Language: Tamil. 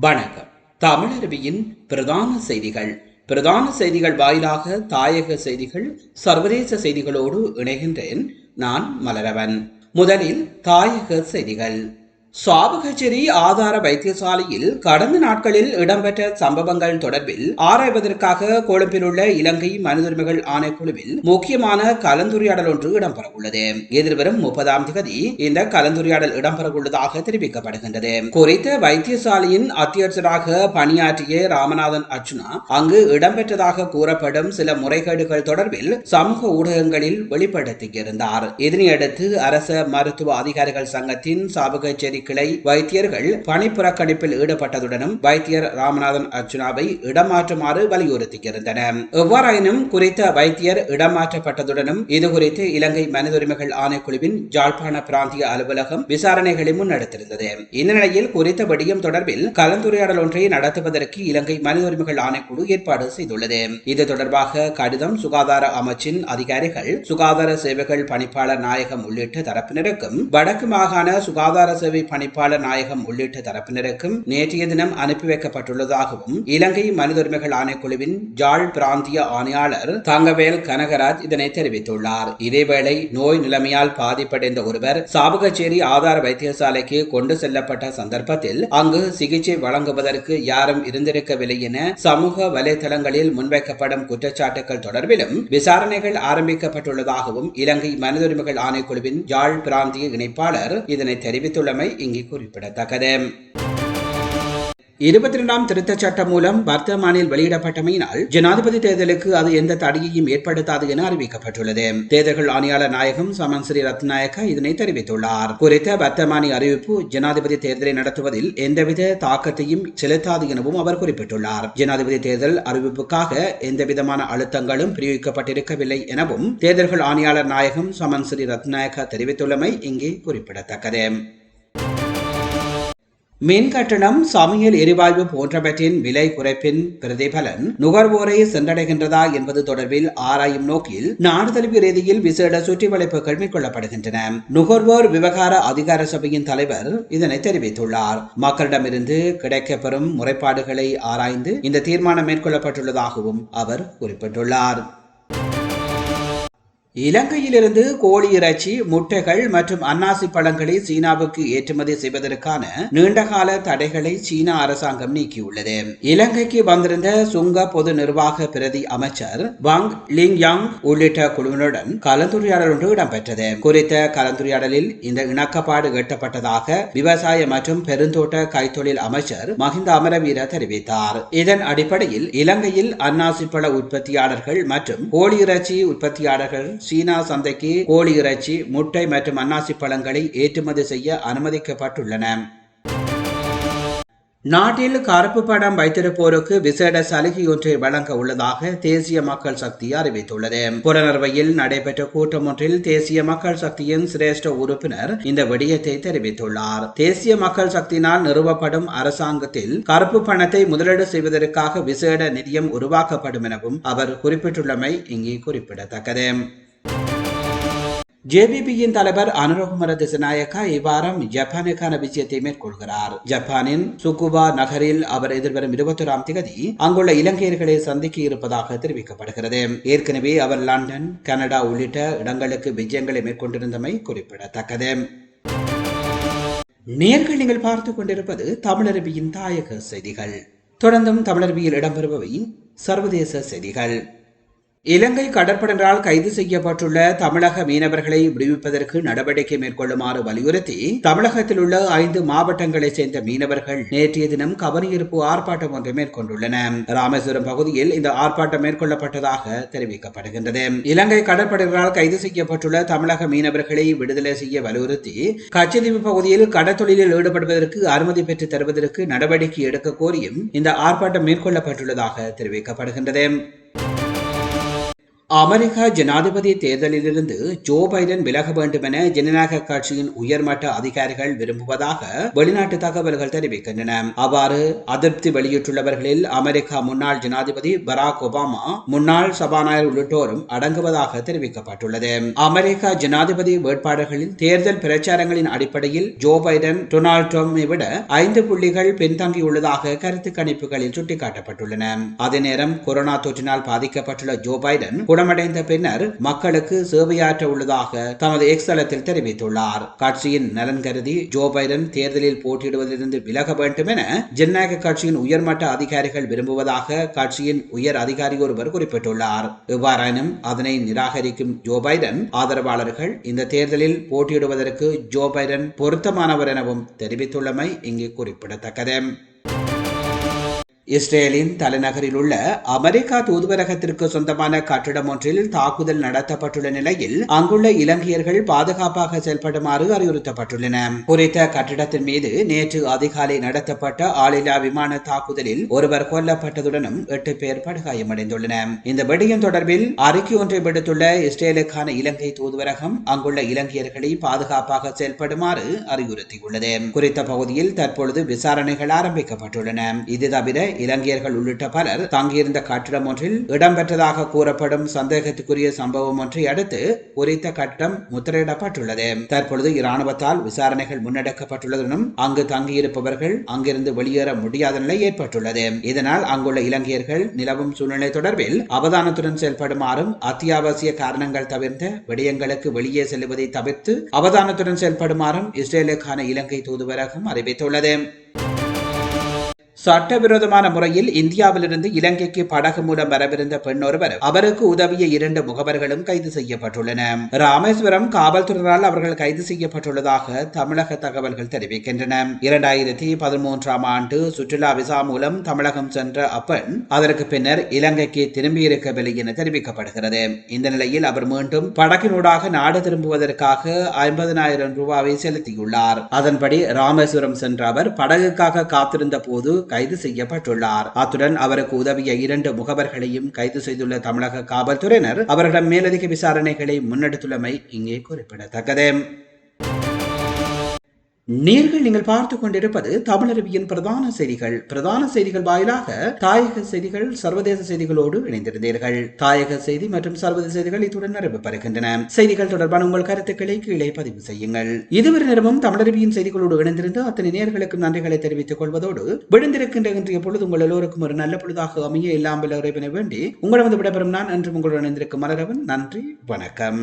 வணக்கம். தமிழருவியின் பிரதான செய்திகள். பிரதான செய்திகள் வாயிலாக தாயக செய்திகள் சர்வதேச செய்திகளோடு இணைகின்றேன் நான் மலரவன். முதலில் தாயக செய்திகள். சாபகச்சேரி ஆதார வைத்தியசாலையில் கடந்த நாட்களில் இடம்பெற்ற சம்பவங்கள் தொடர்பில் ஆராய்வதற்காக கொழும்பில் உள்ள இலங்கை மனிதுரிமைகள் ஆணைக்குழுவில் முக்கியமான கலந்துரையாடல் ஒன்று இடம்பெறவுள்ளது. எதிர்வரும் முப்பதாம் தேதி இந்த கலந்துரையாடல் இடம்பெறவுள்ளதாக தெரிவிக்கப்படுகின்றது. குறித்த வைத்தியசாலையின் அத்தியட்சராக பணியாற்றிய ராமநாதன் அர்ச்சுனா அங்கு இடம்பெற்றதாக கூறப்படும் சில முறைகேடுகள் தொடர்பில் சமூக ஊடகங்களில் வெளிப்படுத்தியிருந்தார். இதனையடுத்து அரச மருத்துவ அதிகாரிகள் சங்கத்தின் சாபகச்சேரி கிளை வைத்தியர்கள் பணிப்புறக்கணிப்பில் ஈடுபட்டதுடனும் வைத்தியர் ராமநாதன் அர்ஜுனாவை இடமாற்றுமாறு வலியுறுத்தியிருந்தனர் எவ்வாறாயினும் குறித்த வைத்தியர் இடமாற்றப்பட்டதுடனும் இதுகுறித்து இலங்கை மனித உரிமைகள் ஆணைக்குழுவின் ஜாழ்ப்பாண பிராந்திய அலுவலகம் விசாரணைகளை முன்னெடுத்திருந்தது. இந்த நிலையில் குறித்த விடயம் தொடர்பில் கலந்துரையாடல் ஒன்றை நடத்துவதற்கு இலங்கை மனித உரிமைகள் ஆணைக்குழு ஏற்பாடு செய்துள்ளது. இது தொடர்பாக கடிதம் சுகாதார அமைச்சின் அதிகாரிகள் சுகாதார சேவைகள் பணிப்பாளர் நாயகம் உள்ளிட்ட தரப்பினருக்கும் வடக்கு மாகாண சுகாதார சேவை பணிப்பாளர் நாயகம் உள்ளிட்ட தரப்பினருக்கும் நேற்றைய தினம் அனுப்பி வைக்கப்பட்டுள்ளதாகவும் இலங்கை மனித உரிமைகள் ஆணைக்குழுவின் ஜாழ் பிராந்திய ஆணையாளர் தங்கவேல் கனகராஜ் இதனை தெரிவித்துள்ளார். இதேவேளை நோய் நிலைமையால் பாதிப்படைந்த ஒருவர் சாபகச்சேரி ஆதார வைத்தியசாலைக்கு கொண்டு செல்லப்பட்ட சந்தர்ப்பத்தில் அங்கு சிகிச்சை வழங்குவதற்கு யாரும் இருந்திருக்கவில்லை என சமூக வலைதளங்களில் முன்வைக்கப்படும் குற்றச்சாட்டுகள் தொடர்பிலும் விசாரணைகள் ஆரம்பிக்கப்பட்டுள்ளதாகவும் இலங்கை மனித உரிமைகள் ஆணைக்குழுவின் ஜாழ் பிராந்திய இணைப்பாளர் இதனை தெரிவித்துள்ளமை இங்கு குறிப்பிடத்தக்கது. இருபத்தி இரண்டாம் திருத்தச் சட்டம் மூலம் வர்த்தமானில் வெளியிடப்பட்டமையினால் ஜனாதிபதி தேர்தலுக்கு அது எந்த தடையையும் ஏற்படுத்தாது என அறிவிக்கப்பட்டுள்ளது. தேர்தல்கள் ஆணையாளர் நாயகம் சமன் ஸ்ரீ ரத்நாயக்க இதனை தெரிவித்துள்ளார். குறித்த வர்த்தமானி அறிவிப்பு ஜனாதிபதி தேர்தலை நடத்துவதில் எந்தவித தாக்கத்தையும் செலுத்தாது எனவும் அவர் குறிப்பிட்டுள்ளார். ஜனாதிபதி தேர்தல் அறிவிப்புக்காக எந்தவிதமான அழுத்தங்களும் பிரயோகிக்கப்பட்டிருக்கவில்லை எனவும் தேர்தல்கள் ஆணையாளர் நாயகம் சமன் ஸ்ரீ ரத்நாயக்க தெரிவித்துள்ளமை இங்கே குறிப்பிடத்தக்கது. மின் கட்டணம் சமையல் எரிவாயு போன்றவற்றின் விலை குறைப்பின் பிரதிபலன் நுகர்வோரை சென்றடைகின்றதா என்பது தொடர்பில் ஆராயும் நோக்கில் நாடு தழுவிய ரீதியில் விசேட சுற்றிவளைப்புகள் மேற்கொள்ளப்படுகின்றன. நுகர்வோர் விவகார அதிகார சபையின் தலைவர் இதனை தெரிவித்துள்ளார். மக்களிடமிருந்து கிடைக்கப்பெறும் முறைப்பாடுகளை ஆராய்ந்து இந்த தீர்மானம் மேற்கொள்ளப்பட்டுள்ளதாகவும் அவர் குறிப்பிட்டுள்ளார். இலங்கையிலிருந்து கோழி இறைச்சி முட்டைகள் மற்றும் அன்னாசி பழங்களை சீனாவுக்கு ஏற்றுமதி செய்வதற்கான நீண்டகால தடைகளை சீனா அரசாங்கம் நீக்கியுள்ளது. இலங்கைக்கு வந்திருந்த சுங்க பொது நிர்வாக பிரதி அமைச்சர் வாங் லிங் யாங் உள்ளிட்ட குழுவினருடன் கலந்துரையாடல் ஒன்று இடம்பெற்றது. குறித்த கலந்துரையாடலில் இந்த இணக்கப்பாடு எட்டப்பட்டதாக விவசாய மற்றும் பெருந்தோட்ட கைத்தொழில் அமைச்சர் மஹிந்த அமரவீர தெரிவித்தார். இதன் அடிப்படையில் இலங்கையில் அன்னாசி பழ உற்பத்தியாளர்கள் மற்றும் கோழி இறைச்சி உற்பத்தியாளர்கள் சீனா சந்தைக்கு கோழி இறைச்சி முட்டை மற்றும் அன்னாசி பழங்களை ஏற்றுமதி செய்ய அனுமதிக்கப்பட்டுள்ளன. நாட்டில் கருப்பு படம் வைத்திருப்போருக்கு விசேட சலுகை ஒன்றை வழங்க உள்ளதாக தேசிய மக்கள் சக்தி அறிவித்துள்ளது. புலனர்வையில் நடைபெற்ற கூட்டம் ஒன்றில் தேசிய மக்கள் சக்தியின் சிரேஷ்ட உறுப்பினர் இந்த விடயத்தை தெரிவித்துள்ளார். தேசிய மக்கள் சக்தியினால் நிறுவப்படும் அரசாங்கத்தில் கருப்பு பணத்தை முதலீடு செய்வதற்காக விசேட நிதியம் உருவாக்கப்படும் எனவும் அவர் குறிப்பிட்டுள்ளமை இங்கே குறிப்பிடத்தக்கது. ஜேபிபியின் தலைவர் அனுரகுமர திசநாயக்கா இவ்வாரம் ஜப்பானுக்கான விஜயத்தை மேற்கொள்கிறார். ஜப்பானின் சுகுபா நகரில் அவர் எதிர்வரும் இருபத்தொராம் தேதி அங்குள்ள இலங்கையர்களை சந்திக்க இருப்பதாக தெரிவிக்கப்படுகிறது. ஏற்கனவே அவர் லண்டன் கனடா உள்ளிட்ட இடங்களுக்கு விஜயங்களை மேற்கொண்டிருந்தமை குறிப்பிடத்தக்கது. நேர்கள் நீங்கள் பார்த்துக் கொண்டிருப்பது தமிழரபியின் தாயக செய்திகள். தொடர்ந்தும் தமிழருவியில் இடம்பெறுபவை சர்வதேச செய்திகள். இலங்கை கடற்படையினரால் கைது செய்யப்பட்டுள்ள தமிழக மீனவர்களை விடுவிப்பதற்கு நடவடிக்கை மேற்கொள்ளுமாறு வலியுறுத்தி தமிழகத்தில் உள்ள ஐந்து மாவட்டங்களைச் சேர்ந்த மீனவர்கள் நேற்றைய தினம் கவனியிருப்பு ஆர்ப்பாட்டம் ஒன்றை மேற்கொண்டுள்ளன ராமேஸ்வரம் பகுதியில் இந்த ஆர்ப்பாட்டம் மேற்கொள்ளப்பட்டதாக தெரிவிக்கப்படுகின்றது. இலங்கை கடற்படையினரால் கைது செய்யப்பட்டுள்ள தமிழக மீனவர்களை விடுதலை செய்ய வலியுறுத்தி கச்சதீவு பகுதியில் கடற்தொழிலில் ஈடுபடுவதற்கு அனுமதி பெற்று தருவதற்கு நடவடிக்கை எடுக்க கோரியும் இந்த ஆர்ப்பாட்டம் மேற்கொள்ளப்பட்டுள்ளதாக தெரிவிக்கப்படுகின்றது. அமெரிக்க ஜனாதிபதி தேர்தலிலிருந்து ஜோ பைடன் விலக வேண்டும் என ஜனநாயக கட்சியின் உயர்மட்ட அதிகாரிகள் விரும்புவதாக வெளிநாட்டு தகவல்கள் தெரிவிக்கின்றன. அவ்வாறு அதிருப்தி வெளியிட்டுள்ளவர்களில் அமெரிக்கா முன்னாள் ஜனாதிபதி பராக் ஒபாமா முன்னாள் சபாநாயகர் உள்ளிட்டோரும் அடங்குவதாக தெரிவிக்கப்பட்டுள்ளது. அமெரிக்க ஜனாதிபதி வேட்பாளர்களின் தேர்தல் பிரச்சாரங்களின் அடிப்படையில் ஜோ பைடன் டொனால்ட் ட்ரம்பை விட ஐந்து புள்ளிகள் பின்தங்கியுள்ளதாக கருத்து கணிப்புகளில் சுட்டிக்காட்டப்பட்டுள்ளன. அதே நேரம் கொரோனா தொற்றினால் பாதிக்கப்பட்டுள்ள ஜோ பைடன் குணமடைந்த பின்னர் மக்களுக்கு சேவையாற்ற உள்ளதாக தமது எக்ஸலத்தில் தெரிவித்துள்ளார். கட்சியின் நலன் கருதி ஜோ பைடன் தேர்தலில் போட்டியிடுவதிலிருந்து விலக வேண்டும் என ஜனநாயக கட்சியின் உயர்மட்ட அதிகாரிகள் விரும்புவதாக கட்சியின் உயர் அதிகாரி ஒருவர் குறிப்பிட்டுள்ளார். எவ்வாறாயினும் அதனை நிராகரிக்கும் ஜோ பைடன் ஆதரவாளர்கள் இந்த தேர்தலில் போட்டியிடுவதற்கு ஜோ பைடன் பொருத்தமானவர் எனவும் தெரிவித்துள்ளமை இங்கு குறிப்பிடத்தக்கது. இஸ்ரேலின் தலைநகரில் உள்ள அமெரிக்கா தூதுவரகத்திற்கு சொந்தமான கட்டிடம் ஒன்றில் தாக்குதல் நடத்தப்பட்டுள்ள நிலையில் அங்குள்ள இலங்கையர்கள் பாதுகாப்பாக செயல்படுமாறு அறிவுறுத்தப்பட்டுள்ளன. குறித்த கட்டிடத்தின் மீது நேற்று அதிகாலை நடத்தப்பட்ட ஆளில்லா விமான தாக்குதலில் ஒருவர் கொல்லப்பட்டதுடனும் எட்டு பேர் படுகாயமடைந்துள்ளனர் இந்த விடயம் தொடர்பில் அறிக்கை ஒன்றை விடுத்துள்ள இஸ்ரேலுக்கான இலங்கை தூதுவரகம் அங்குள்ள இலங்கையர்களை பாதுகாப்பாக செயல்படுமாறு அறிவுறுத்தியுள்ளது. குறித்த பகுதியில் தற்பொழுது விசாரணைகள் ஆரம்பிக்கப்பட்டுள்ளன. இது தவிர இலங்கையர்கள் உள்ளிட்ட பலர் தங்கியிருந்த கட்டிடம் ஒன்றில் இடம்பெற்றதாக கூறப்படும் சந்தேகத்துக்குரிய சம்பவம் ஒன்றை அடுத்து குறித்த கட்டம் முத்திரையிடப்பட்டுள்ளது. தற்பொழுது இராணுவத்தால் விசாரணைகள் முன்னெடுக்கப்பட்டுள்ளதுடன் அங்கு தங்கியிருப்பவர்கள் அங்கிருந்து வெளியேற முடியாத நிலை ஏற்பட்டுள்ளது. இதனால் அங்குள்ள இலங்கையர்கள் நிலவும் சூழ்நிலை தொடர்பில் அவதானத்துடன் செயல்படுமாறும் அத்தியாவசிய காரணங்கள் தவிர்த்த விடயங்களுக்கு வெளியே செல்வதை தவிர்த்து அவதானத்துடன் செயல்படுமாறும் இஸ்ரேலுக்கான இலங்கை தூதுவரகம் அறிவித்துள்ளது. சட்டவிரோதமான முறையில் இந்தியாவிலிருந்து இலங்கைக்கு படகு மூலம் வரவிருந்த பெண் ஒருவர் அவருக்கு உதவிய இரண்டு முகவர்களும் கைது செய்யப்பட்டுள்ளன. ராமேஸ்வரம் காவல்துறையினரால் அவர்கள் கைது செய்யப்பட்டுள்ளதாக தமிழக தகவல்கள் தெரிவிக்கின்றன. இரண்டாயிரத்தி பதிமூன்றாம் ஆண்டு சுற்றுலா விசா மூலம் தமிழகம் சென்ற அப்பெண் அதற்கு பின்னர் இலங்கைக்கு திரும்பியிருக்கவில்லை என தெரிவிக்கப்படுகிறது. இந்த நிலையில் அவர் மீண்டும் படகினூடாக நாடு திரும்புவதற்காக ஐம்பதனாயிரம் ரூபாவை செலுத்தியுள்ளார். அதன்படி ராமேஸ்வரம் சென்ற அவர் படகுக்காக காத்திருந்த போது கைது செய்யப்பட்டுள்ளார். அத்துடன் அவருக்கு உதவிய இரண்டு முகவர்களையும் கைது செய்துள்ள தமிழக காவல்துறையினர் அவர்களிடம் மேலதிக விசாரணைகளை முன்னெடுத்துள்ளமை இங்கே குறிப்பிடத்தக்கது. நீர்கள் நீங்கள் பார்த்து கொண்டிருப்பது தமிழருவியின் பிரதான செய்திகள். பிரதான செய்திகள் வாயிலாக தாயக செய்திகள் சர்வதேச செய்திகளோடு இணைந்திருந்தீர்கள். தாயக செய்தி மற்றும் சர்வதேச செய்திகள் இத்துடன் நிறைவு பெறுகின்றன. செய்திகள் தொடர்பான உங்கள் கருத்துக்களை கீழே பதிவு செய்யுங்கள். இதுவரை நிறமும் தமிழருவியின் செய்திகளோடு இணைந்திருந்து அத்தனை நேர்களுக்கும் நன்றிகளை தெரிவித்துக் கொள்வதோடு விழுந்திருக்கின்ற இன்றைய பொழுது உங்கள் எல்லோருக்கும் ஒரு நல்ல பொழுதாக அமைய இல்லாமல் இறைவனை வேண்டி உங்களிடம் விடைபெறும் நான் என்று உங்களுடன் இணைந்திருக்கும் மலரவன். நன்றி வணக்கம்.